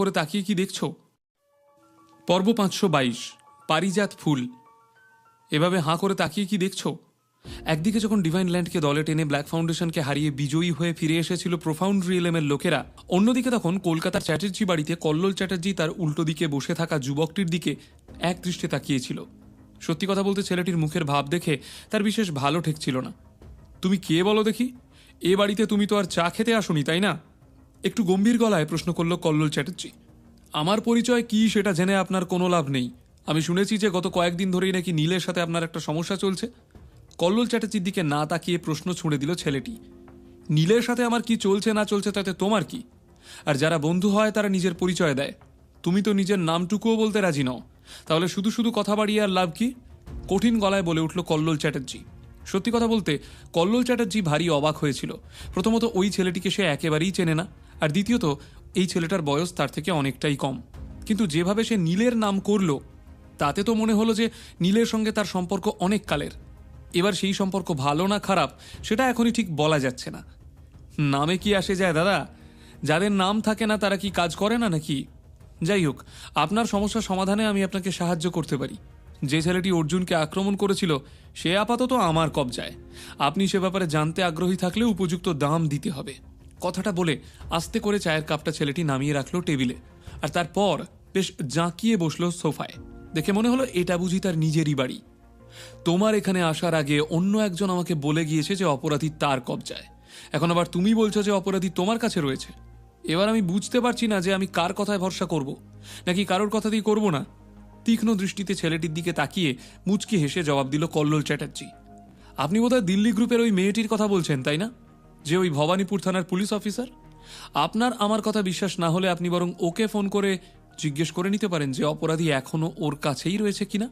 করে তাকিয়ে কি দেখছ? পর্ব পাঁচশো বাইশ, পারিজাত ফুল। এভাবে হাঁ করে তাকিয়ে কি দেখছ? একদিকে যখন ডিভাইন ল্যান্ডকে দলে টেনে ব্ল্যাক ফাউন্ডেশনকে হারিয়ে বিজয়ী হয়ে ফিরে এসেছিল প্রোফাউন্ড রিয়েলেমের লোকেরা, অন্যদিকে তখন কলকাতার চ্যাটার্জি বাড়িতে কল্লোল চ্যাটার্জি তার উল্টো দিকে বসে থাকা যুবকটির দিকে এক দৃষ্টে তাকিয়েছিল। সত্যি কথা বলতে ছেলেটির মুখের ভাব দেখে তার বিশেষ ভালো ঠেকছিল না। তুমি কে বলো দেখি? এ বাড়িতে তুমি তো আর চা খেতে আসনি, তাই না? একটু গম্ভীর গলায় প্রশ্ন করল কল্লোল চ্যাটার্জি। আমার পরিচয় কি সেটা জেনে আপনার কোনো লাভ নেই। আমি শুনেছি যে গত কয়েকদিন ধরেই নাকি নীলের সাথে আপনার একটা সমস্যা চলছে। কল্লোল চ্যাটার্জির দিকে না তাকিয়ে প্রশ্ন ছুঁড়ে দিল ছেলেটি। নীলের সাথে আমার কি চলছে না চলছে তাতে তোমার কি? আর যারা বন্ধু হয় তারা নিজের পরিচয় দেয়। তুমি তো নিজের নামটুকুও বলতে রাজি নও। তাহলে শুধু শুধু কথা বাড়িয়ে আর লাভ কি? কঠিন গলায় বলে উঠল কল্লোল চ্যাটার্জি। সত্যি কথা বলতে, কল্লোল চ্যাটার্জি ভারী অবাক হয়েছিল। প্রথমত ওই ছেলেটিকে সে একেবারেই চেনে না। আর দ্বিতীয়ত, এই ছেলেটার বয়স তার থেকে অনেকটাই কম। কিন্তু যেভাবে সে নীলের নাম করল, তাতে তো মনে হলো যে নীলের সঙ্গে তার সম্পর্ক অনেক কালের। এবার সেই সম্পর্ক ভালো না খারাপ, সেটা এখনই ঠিক বলা যাচ্ছে না। নামে কি আসে যায় দাদা? যাদের নাম থাকে না, তারা কি কাজ করে না নাকি? যাই হোক, আপনার সমস্যা সমাধানে আমি আপনাকে সাহায্য করতে পারি। যে ছেলেটি অর্জুনকে আক্রমণ করেছিল, সে আপাতত আমার কবজায়। আপনি সে ব্যাপারে জানতে আগ্রহী থাকলে উপযুক্ত দাম দিতে হবে। কথাটা বলে আস্তে করে চায়ের কাপটা ছেলেটি নামিয়ে রাখল টেবিলে। আর তারপর বেশ জাঁকিয়ে বসল সোফায়। দেখে মনে হলো এটা বুঝি তার নিজেরই বাড়ি। তোমার এখানে আসার আগে অন্য একজন আমাকে বলে গিয়েছে যে অপরাধী তার কবজায়। এখন আবার তুমি বলছো যে অপরাধী তোমার কাছে রয়েছে। এবার আমি বুঝতে পারছি না যে আমি কার কথায় ভরসা করব। নাকি কারোর কথাতেই করব না? তীক্ষ্ণ দৃষ্টিতে ছেলেটির দিকে তাকিয়ে মুচকি হেসে জবাব দিল কল্লোল চ্যাটার্জি। আপনি বোধহয় দিল্লি গ্রুপের ওই মেয়েটির কথা বলছেন, তাই না? যে ওই ভবানীপুর থানার পুলিশ অফিসার? আপনার আমার কথা বিশ্বাস না হলে আপনি বরং ওকে ফোন করে জিজ্ঞেস করে নিতে পারেন যে অপরাধী এখনও ওর কাছেই রয়েছে কিনা।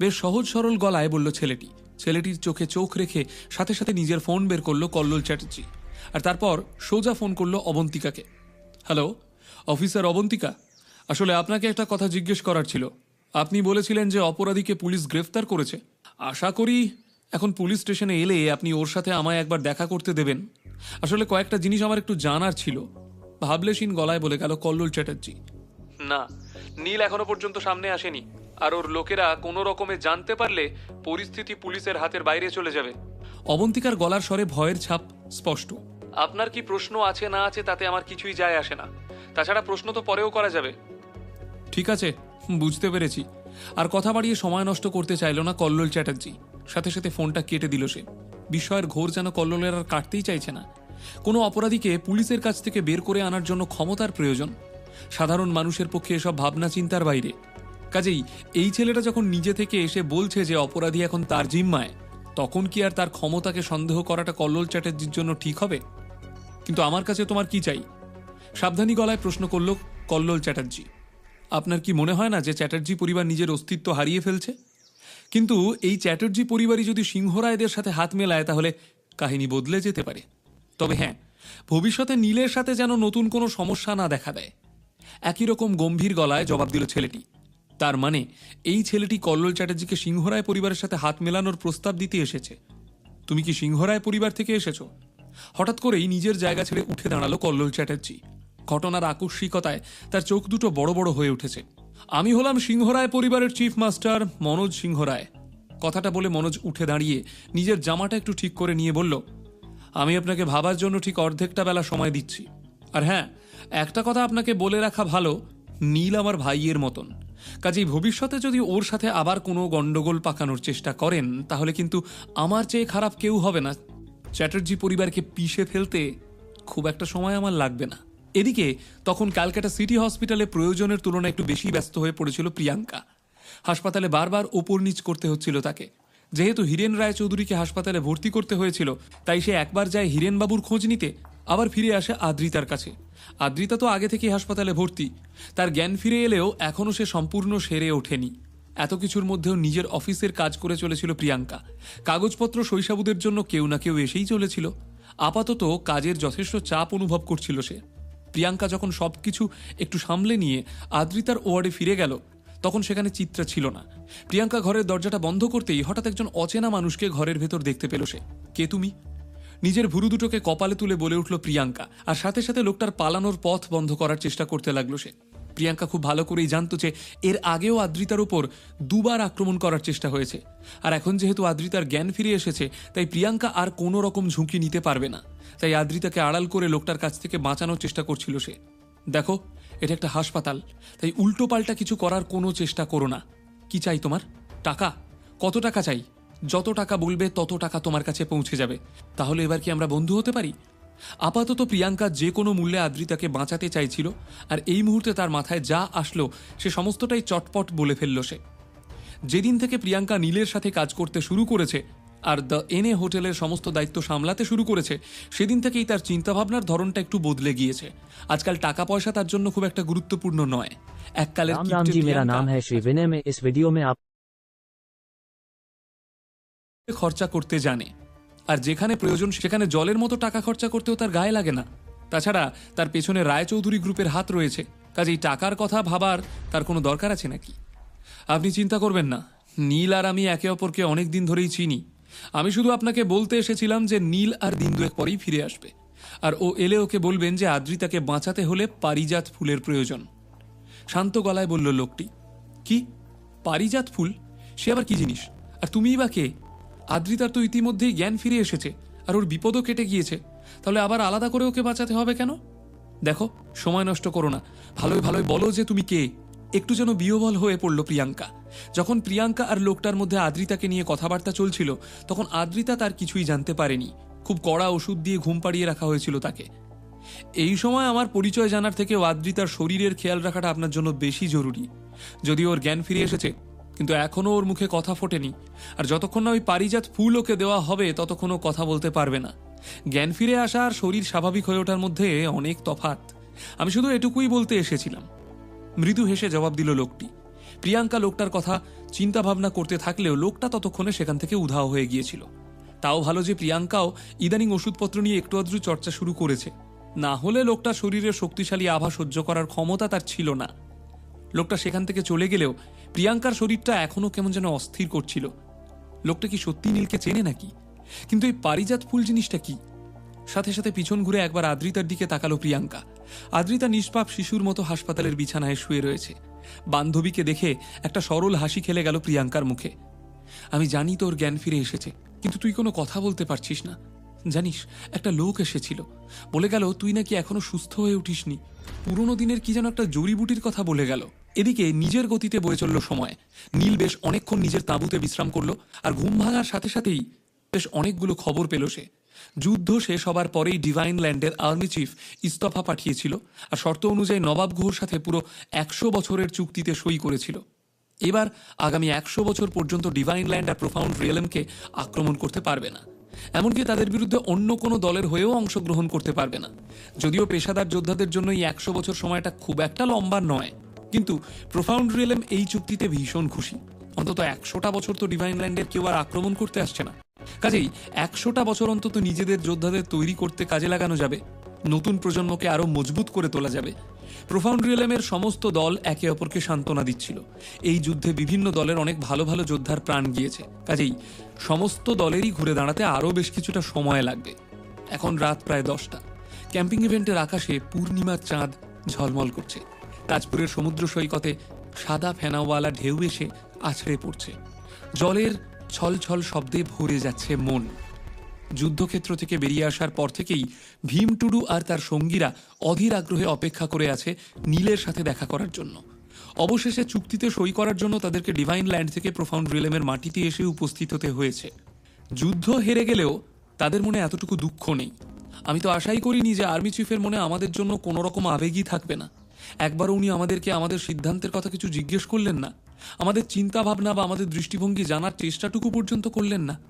বেশ সহজ সরল গলায় বলল ছেলেটি। ছেলেটির চোখে চোখ রেখে সাথে সাথে নিজের ফোন বের করল কল্লোল চ্যাটার্জি। আর তারপর সোজা ফোন করল অবন্তিকাকে। Hello, officer Abantika? আসলে আপনাকে একটা কথা জিজ্ঞেস করার ছিল। আপনি বলেছিলেন যে অপরাধীকে পুলিশ গ্রেফতার করেছে। আশা করি এখন পুলিশ স্টেশনে এলে আপনি ওর সাথে আমায় একবার দেখা করতে দেবেন। আসলে কয়েকটা জিনিস আমার একটু জানার ছিল। ভাবলে ভাবলেশীন গলায় বলে গেল কল্লোল চ্যাটার্জি। না নীল এখনও পর্যন্ত সামনে আসেনি। আর ওর লোকেরা কোনো রকমে জানতে পারলে পরিস্থিতি পুলিশের হাতের বাইরে চলে যাবে। অবন্তিকার গলার স্বরে ভয়ের ছাপ স্পষ্ট। আপনার কি প্রশ্ন আছে না আছে তাতে আমার কিছুই যায় আসে না। তাছাড়া প্রশ্ন তো পরেও করা যাবে। ঠিক আছে বুঝতে পেরেছি। আর কথা বাড়িয়ে সময় নষ্ট করতে চাইল না কল্লোল চ্যাটার্জি। সাথে সাথে ফোনটা কেটে দিল সে। বিস্ময়ের ঘোর যেন কল্লোলের আর কাটতেই চাইছে না। কোনো অপরাধীকে পুলিশের কাছ থেকে বের করে আনার জন্য ক্ষমতার প্রয়োজন। সাধারণ মানুষের পক্ষে এসব ভাবনা চিন্তার বাইরে। কাজেই এই ছেলেটা যখন নিজে থেকে এসে বলছে যে অপরাধী এখন তার জিম্মায়, তখন কি আর তার ক্ষমতাকে সন্দেহ করাটা কল্লোল চ্যাটার্জির জন্য ঠিক হবে? কিন্তু আমার কাছে তোমার কি চাই? সাবধানী গলায় প্রশ্ন করল কল্লোল চ্যাটার্জি। আপনার কি মনে হয় না যে চ্যাটার্জি পরিবার নিজের অস্তিত্ব হারিয়ে ফেলছে? কিন্তু এই চ্যাটার্জি পরিবারই যদি সিংহরায়দের সাথে হাত মেলায়, তাহলে কাহিনী বদলে যেতে পারে। তবে হ্যাঁ ভবিষ্যতে নীলের সাথে যেন নতুন কোনো সমস্যা না দেখা দেয়। একই রকম গম্ভীর গলায় জবাব দিল ছেলেটি। তার মানে এই ছেলেটি কল্লোল চ্যাটার্জিকে সিংহরায় পরিবারের সাথে হাত মেলানোর প্রস্তাব দিতে এসেছে। তুমি কি সিংহরায় পরিবার থেকে এসেছ? হঠাৎ করেই নিজের জায়গা ছেড়ে উঠে দাঁড়াল কল্লোল চ্যাটার্জি। ঘটনার আকস্মিকতায় তার চোখ দুটো বড় বড় হয়ে উঠেছে। আমি হলাম সিংহরায় পরিবারের চিফ মাস্টার মনোজ সিংহরায়। কথাটা বলে মনোজ উঠে দাঁড়িয়ে নিজের জামাটা একটু ঠিক করে নিয়ে বলল, আমি আপনাকে ভাবার জন্য ঠিক অর্ধেকটা বেলা সময় দিচ্ছি। আর হ্যাঁ একটা কথা আপনাকে বলে রাখা ভালো, নীল আমার ভাইয়ের মতন। কাজেই ভবিষ্যতে যদি ওর সাথে আবার কোনো গণ্ডগোল পাকানোর চেষ্টা করেন, তাহলে কিন্তু আমার চেয়ে খারাপ কেউ হবে না। চ্যাটার্জি পরিবারকে পিষে ফেলতে খুব একটা সময় আমার লাগবে না। এদিকে, তখন ক্যালকাটা সিটি হসপিটালে প্রয়োজনের তুলনায় একটু বেশি ব্যস্ত হয়ে পড়েছিল প্রিয়াঙ্কা। হাসপাতালে বারবার ওপর নিচ করতে হচ্ছিল তাকে। যেহেতু হীরেন রায় চৌধুরীকে হাসপাতালে ভর্তি করতে হয়েছিল, তাই সে একবার যায় হীরেনবাবুর খোঁজ নিতে, আবার ফিরে আসে আদ্রিতার কাছে। আদ্রিতা তো আগে থেকেই হাসপাতালে ভর্তি, তার জ্ঞান ফিরে এলেও এখনও সে সম্পূর্ণ সেরে ওঠেনি। এত কিছুর মধ্যেও নিজের অফিসের কাজ করে চলেছিল প্রিয়াঙ্কা। কাগজপত্র শৈশাবুদের জন্য কেউ না কেউ এসেই চলেছিল। আপাতত কাজের যথেষ্ট চাপ অনুভব করছিল সে। প্রিয়াঙ্কা যখন সব কিছু একটু সামলে নিয়ে আদ্রিতার ওয়ার্ডে ফিরে গেল, তখন সেখানে চিত্রা ছিল না। প্রিয়াঙ্কা ঘরের দরজাটা বন্ধ করতেই হঠাৎ একজন অচেনা মানুষকে ঘরের ভেতর দেখতে পেল সে। কে তুমি? নিজের ভুরু দুটোকে কপালে তুলে বলে উঠল প্রিয়াঙ্কা, আর সাথে সাথে লোকটার পালানোর পথ বন্ধ করার চেষ্টা করতে লাগল সে। প্রিয়াঙ্কা খুব ভালো করেই জানতো যে এর আগেও আদ্রিতার ওপর দুবার আক্রমণ করার চেষ্টা হয়েছে। আর এখন যেহেতু আদ্রিতার জ্ঞান ফিরে এসেছে, তাই প্রিয়াঙ্কা আর কোনো রকম ঝুঁকি নিতে পারবে না। তাই আদ্রিতাকে আড়াল করে লোকটার কাছ থেকে বাঁচানোর চেষ্টা করছিল সে। দেখো, এটা একটা হাসপাতাল, তাই উল্টো পাল্টা কিছু করার কোনো চেষ্টা করো না। কি চাই তোমার? টাকা? কত টাকা চাই? যত টাকা বলবে, তত টাকা তোমার কাছে পৌঁছে যাবে। তাহলে এবার কি আমরা বন্ধু হতে পারি? আপাতত প্রিয়াঙ্কা যে কোনো মূল্যে আদ্রিতাকে বাঁচাতে চাইছিল আর এই মুহূর্তে তার মাথায় যা আসলো সে সমস্তটাই চটপট বলে ফেলল সে। যেদিন থেকে প্রিয়াঙ্কা নীলের সাথে কাজ করতে শুরু করেছে আর দ্য এনএ হোটেলের সমস্ত দায়িত্ব সামলাতে শুরু করেছে সেদিন থেকেই তার চিন্তাভাবনার ধরনটা একটু বদলে গিয়েছে। আজকাল টাকা পয়সা তার জন্য খুব একটা গুরুত্বপূর্ণ নয়। এককালের খরচা করতে জানে। আর যেখানে প্রয়োজন সেখানে জলের মতো টাকা খরচা করতেও তার গায়ে লাগে না। তাছাড়া তার পেছনে রায়চৌধুরী গ্রুপের হাত রয়েছে। কাজেই টাকার কথা ভাবার তার কোনো দরকার আছে নাকি? আপনি চিন্তা করবেন না। নীল আর আমি একে অপরকে অনেক দিন ধরেই চিনি। আমি শুধু আপনাকে বলতে এসেছিলাম যে নীল আর দিন দুয়েক পরেই ফিরে আসবে। আর ও এলে ওকে বলবেন যে আদ্রিতাকে বাঁচাতে হলে পারিজাত ফুলের প্রয়োজন। শান্ত গলায় বলল, লোকটি। কি? পারিজাত ফুল? সে আবার কি জিনিস? আর তুমিই বা কে? আদ্রিতার তো ইতিমধ্যেই জ্ঞান ফিরে এসেছে, আর ওর বিপদও কেটে গিয়েছে। তাহলে আবার আলাদা করে ওকে বাঁচাতে হবে কেন? দেখো, সময় নষ্ট করো না। ভালোই ভালোই বলো যে তুমি কে। একটু যেন বিহবল হয়ে পড়ল প্রিয়াঙ্কা। যখন প্রিয়াঙ্কা আর লোকটার মধ্যে আদ্রিতাকে নিয়ে কথাবার্তা চলছিল, তখন আদ্রিতা তার কিছুই জানতে পারেনি। খুব কড়া ওষুধ দিয়ে ঘুম পাড়িয়ে রাখা হয়েছিল তাকে। এই সময় আমার পরিচয় জানার থেকে আদ্রিতার শরীরের খেয়াল রাখাটা আপনার জন্য বেশি জরুরি। যদি ওর জ্ঞান ফিরে এসেছে কিন্তু এখনও ওর মুখে কথা ফোটেনি। আর যতক্ষণ না ওই পারিজাত ফুল ওকে দেওয়া হবে ততক্ষণও কথা বলতে পারবে না। জ্ঞান ফিরে আসা আর শরীর স্বাভাবিক হয়ে ওঠার মধ্যে অনেক তফাৎ। আমি শুধু এটুকুই বলতে এসেছিলাম। মৃদু হেসে জবাব দিল লোকটি। প্রিয়াঙ্কা লোকটার কথা চিন্তা ভাবনা করতে থাকলেও লোকটা ততক্ষণে সেখান থেকে উধাও হয়ে গিয়েছিল। তাও ভালো যে প্রিয়াঙ্কাও ইদানিং ওষুধপত্র নিয়ে একটু আধটু চর্চা শুরু করেছে। না হলে লোকটার শরীরের শক্তিশালী আভা সহ্য করার ক্ষমতা তার ছিল না। লোকটা সেখান থেকে চলে গেলেও প্রিয়াঙ্কার শরীরটা এখনও কেমন যেন অস্থির করছিল। লোকটা কি সত্যি নীলকে চেনে নাকি? কিন্তু এই পারিজাত ফুল জিনিসটা কি? সাথে সাথে পিছন ঘুরে একবার আদ্রিতার দিকে তাকালো প্রিয়াঙ্কা। আদ্রিতা নিষ্পাপ শিশুর মতো হাসপাতালের বিছানায় শুয়ে রয়েছে। বান্ধবীকে দেখে একটা সরল হাসি খেলে গেল প্রিয়াঙ্কার মুখে। আমি জানি তোর জ্ঞান ফিরে এসেছে, কিন্তু তুই কোনো কথা বলতে পারছিস না। জানিস, একটা লোক এসেছিল। বলে গেল, তুই নাকি এখনও সুস্থ হয়ে উঠিসনি। পুরনো দিনের কি যেন একটা জড়িবুটির কথা বলে গেল। এদিকে নিজের গতিতে বয়ে চলল সময়। নীল বেশ অনেকক্ষণ নিজের তাঁবুতে বিশ্রাম করল, আর ঘুম ভাঙার সাথে সাথেই বেশ অনেকগুলো খবর পেল সে। যুদ্ধ শেষ হবার পরেই ডিভাইন ল্যান্ডের আর্মি চিফ ইস্তফা পাঠিয়েছিল, আর শর্ত অনুযায়ী নবাব গুহর সাথে পুরো একশো বছরের চুক্তিতে সই করেছিল। এবার আগামী একশো বছর পর্যন্ত ডিভাইন ল্যান্ড আর প্রোফাউন্ড রিয়েলমকে আক্রমণ করতে পারবে না। এমনকি তাদের বিরুদ্ধে অন্য কোনো দলের হয়েও অংশগ্রহণ করতে পারবে না। যদিও পেশাদার যোদ্ধাদের জন্য এই একশো বছর সময়টা খুব একটা লম্বা নয়। কিন্তু প্রোফাউন্ড রিয়েলম এই চুক্তিতে ভীষণ খুশি। অন্তত একশোটা বছর তো ডিভাইন ল্যান্ডের কেউ আর আক্রমণ করতে আসছে না। কাজেই একশোটা বছর অন্তত নিজেদের যোদ্ধাদের তৈরি করতে কাজে লাগানো যাবে। নতুন প্রজন্মকে আরও মজবুত করে তোলা যাবে। প্রোফাউন্ড রিয়েলেমের সমস্ত দল একে অপরকে সান্ত্বনা দিচ্ছিল। এই যুদ্ধে বিভিন্ন দলের অনেক ভালো ভালো যোদ্ধার প্রাণ গিয়েছে। কাজেই সমস্ত দলেরই ঘুরে দাঁড়াতে আরও বেশ কিছুটা সময় লাগবে। এখন রাত প্রায় দশটা। ক্যাম্পিং ইভেন্টের আকাশে পূর্ণিমার চাঁদ ঝলমল করছে। তাজপুরের সমুদ্র সৈকতে সাদা ফেনাওয়ালা ঢেউ এসে আছড়ে পড়ছে। জলের ছলছল শব্দে ভরে যাচ্ছে মন। যুদ্ধক্ষেত্র থেকে বেরিয়ে আসার পর থেকেই ভীম টুডু আর তার সঙ্গীরা অধীর আগ্রহে অপেক্ষা করে আছে নীলের সাথে দেখা করার জন্য। অবশেষে চুক্তিতে সই করার জন্য তাদেরকে ডিভাইন ল্যান্ড থেকে প্রোফাউন্ড রিলেমের মাটিতে এসে উপস্থিত হতে হয়েছে। যুদ্ধ হেরে গেলেও তাদের মনে এতটুকু দুঃখ নেই। আমি তো আশাই করিনি যে আর্মি চিফের মনে আমাদের জন্য কোনো রকম আবেগই থাকবে না। একবার উনি আমাদেরকে আমাদের সিদ্ধান্তের কথা কিছু জিজ্ঞেস করলেন না। আমাদের চিন্তা ভাবনা বা আমাদের দৃষ্টিভঙ্গি জানার চেষ্টাটুকু পর্যন্ত করলেন না।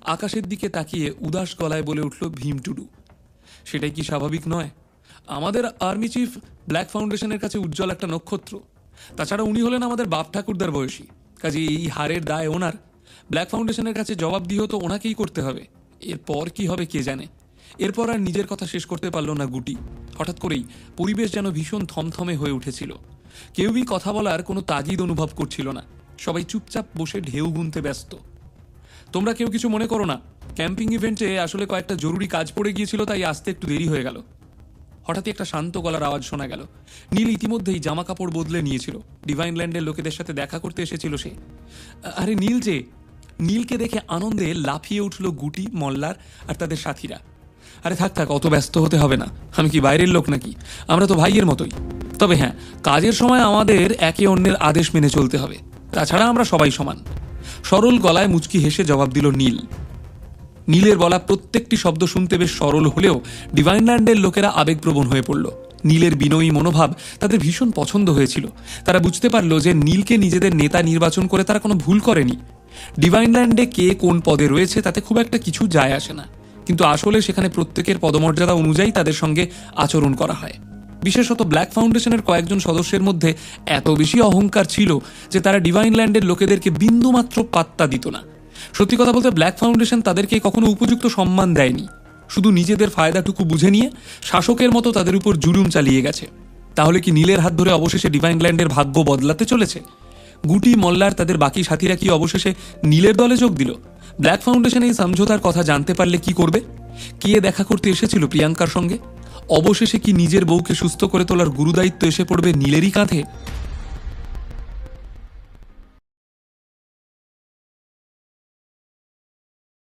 আকাশের দিকে তাকিয়ে উদাস গলায় বলে উঠল ভীম টুডু, সেটাই কি স্বাভাবিক নয়? আমাদের আর্মি চিফ ব্ল্যাক ফাউন্ডেশনের কাছে উজ্জ্বল একটা নক্ষত্র। তাছাড়া উনি হলেন আমাদের বাপ ঠাকুরদার বয়সী, কাজে এই হারের দায় ওনার। ব্ল্যাক ফাউন্ডেশনের কাছে জবাব জবাবদিহ তো ওনাকেই করতে হবে। এরপর কি হবে কে জানে? এরপর আর নিজের কথা শেষ করতে পারল না গুটি। হঠাৎ করেই পরিবেশ যেন ভীষণ থমথমে হয়ে উঠেছিল। কেউই কথা বলার কোনো তাগিদ অনুভব করছিল না। সবাই চুপচাপ বসে ঢেউ গুনতে ব্যস্ত। তোমরা কেউ কিছু মনে করো না। ক্যাম্পিং ইভেন্টে আসলে কয়েকটা জরুরি কাজ পড়ে গিয়েছিল, তাই আসতে একটু দেরি হয়ে গেল। হঠাৎই একটা শান্ত গলার আওয়াজ শোনা গেল। নীল ইতিমধ্যেই জামা কাপড় বদলে নিয়েছিল। ডিভাইন ল্যান্ডের লোকেদের সাথে দেখা করতে এসেছিল সে। আরে নীল যে! নীলকে দেখে আনন্দে লাফিয়ে উঠল গুটি, মল্লার আর তাদের সাথীরা। আরে থাক থাক, অত ব্যস্ত হতে হবে না। আমি কি বাইরের লোক নাকি? আমরা তো ভাইয়ের মতোই। তবে হ্যাঁ কাজের সময় আমাদের একে অন্যের আদেশ মেনে চলতে হবে। তাছাড়া আমরা সবাই সমান। সরল গলায় মুচকি হেসে জবাব দিল নীল। নীলের বলা প্রত্যেকটি শব্দ শুনতে বেশ সরল হলেও ডিভাইনল্যান্ডের লোকেরা আবেগপ্রবণ হয়ে পড়ল। নীলের বিনয়ী মনোভাব তাদের ভীষণ পছন্দ হয়েছিল। তারা বুঝতে পারল যে নীলকে নিজেদের নেতা নির্বাচন করে তারা কোনো ভুল করেনি। ডিভাইনল্যান্ডে কে কোন পদে রয়েছে তাতে খুব একটা কিছু যায় আসে না। কিন্তু আসলে সেখানে প্রত্যেকের পদমর্যাদা অনুযায়ী তাদের সঙ্গে আচরণ করা হয়। বিশেষত ব্ল্যাক ফাউন্ডেশনের কয়েকজন সদস্যের মধ্যে এত বেশি অহংকার ছিল যে তারা ডিভাইন ল্যান্ডের লোকেদেরকে বিন্দুমাত্র পাত্তা দিত না। সত্যি কথা বলতে ব্ল্যাক ফাউন্ডেশন তাদেরকে কখনো উপযুক্ত সম্মান দেয়নি। শুধু নিজেদের ফায়দাটুকু বুঝে নিয়ে শাসকের মতো তাদের উপর জুলুম চালিয়ে গেছে। তাহলে কি নীলের হাত ধরে অবশেষে ডিভাইন ল্যান্ডের ভাগ্য বদলাতে চলেছে? গুটি মল্লার তাদের বাকি সাথীরা কি অবশেষে নীলের দলে যোগ দিল? ব্ল্যাক ফাউন্ডেশন এই সমঝোতার কথা জানতে পারলে কি করবে? কে দেখা করতে এসেছিল প্রিয়াঙ্কার সঙ্গে? অবশেষে কি নিজের বউকে সুস্থ করে তোলার গুরুদায়িত্ব এসে পড়বে নীলেরই কাঁধে?